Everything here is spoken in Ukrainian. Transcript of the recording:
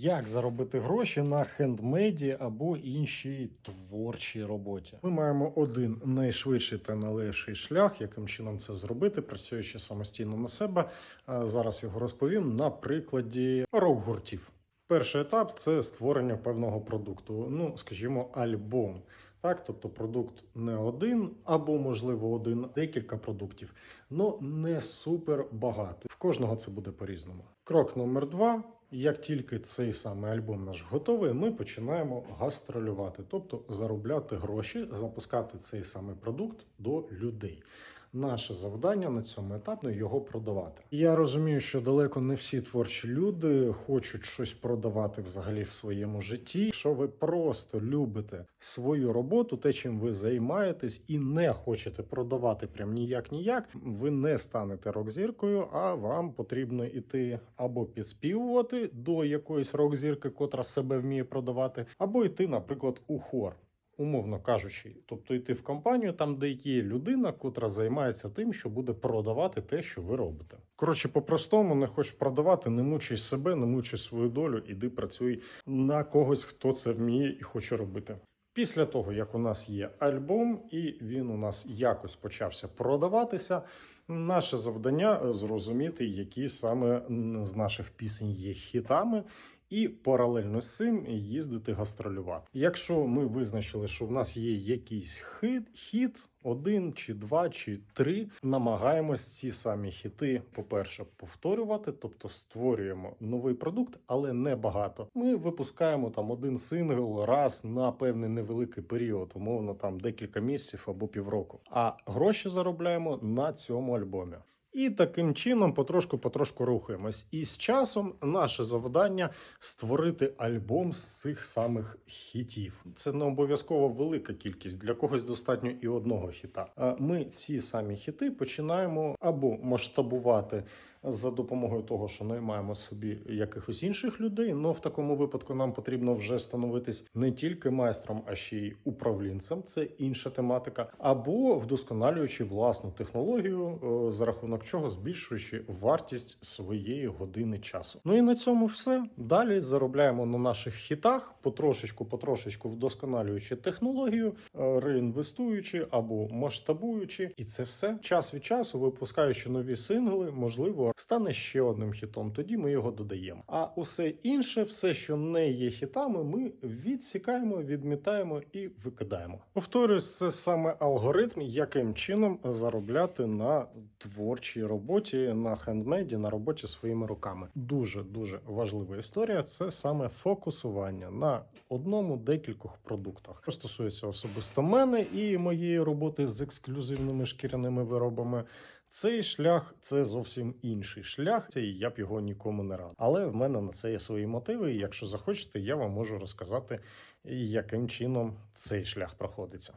Як заробити гроші на хендмейді або іншій творчій роботі? Ми маємо один найшвидший та найлегший шлях, яким чином це зробити, працюючи самостійно на себе. Зараз його розповім на прикладі рок-гуртів. Перший етап це створення певного продукту. Ну, скажімо, альбом. Так, тобто продукт не один, або, можливо, один, декілька продуктів, але не супер багато. В кожного це буде по-різному. Крок номер два. Як тільки цей самий альбом наш готовий, ми починаємо гастролювати, тобто заробляти гроші, запускати цей самий продукт до людей. Наше завдання на цьому етапі його продавати. Я розумію, що далеко не всі творчі люди хочуть щось продавати взагалі в своєму житті. Якщо ви просто любите свою роботу, те, чим ви займаєтесь, і не хочете продавати прям ніяк ніяк, ви не станете рок-зіркою, а вам потрібно іти або підспівувати до якоїсь рок-зірки, котра себе вміє продавати, або йти, наприклад, у хор умовно кажучи, тобто йти в компанію, там, де є людина, котра займається тим, що буде продавати те, що ви робите. Коротше, по-простому, не хочеш продавати, не мучай себе, не мучай свою долю, іди працюй на когось, хто це вміє і хоче робити. Після того, як у нас є альбом, і він у нас якось почався продаватися. Наше завдання зрозуміти, які саме з наших пісень є хітами, і паралельно з цим їздити гастролювати. Якщо ми визначили, що в нас є якийсь хит, хіт, один чи два чи три, намагаємось ці самі хіти, по-перше, повторювати, тобто створюємо новий продукт, але не багато. Ми випускаємо там один сингл раз на певний невеликий період, умовно там декілька місяців або півроку. А гроші заробляємо на цьому альбомі. І таким чином потрошку-потрошку рухаємось. І з часом наше завдання створити альбом з цих самих хітів. Це не обов'язково велика кількість, для когось достатньо і одного хіта. Ми ці самі хіти починаємо або масштабувати за допомогою того, що наймаємо собі якихось інших людей. але в такому випадку нам потрібно вже становитись не тільки майстром, а ще й управлінцем. Це інша тематика, або вдосконалюючи власну технологію, е, за рахунок чого збільшуючи вартість своєї години часу. Ну і на цьому все. Далі заробляємо на наших хітах, потрошечку, потрошечку вдосконалюючи технологію, е, реінвестуючи або масштабуючи, і це все час від часу, випускаючи нові сингли, можливо, стане ще одним хітом. Тоді ми його додаємо. А усе інше, все, що не є хітами, ми відсікаємо, відмітаємо і викидаємо. Повторюсь, це саме алгоритм, яким чином заробляти на творчій роботі, на хендмейді, на роботі своїми руками. Дуже дуже важлива історія. Це саме фокусування на одному декількох продуктах. Що стосується особисто мене і моєї роботи з ексклюзивними шкіряними виробами. Цей шлях це зовсім інший шлях. Це я б його нікому не радив. Але в мене на це є свої мотиви. І якщо захочете, я вам можу розказати, яким чином цей шлях проходиться.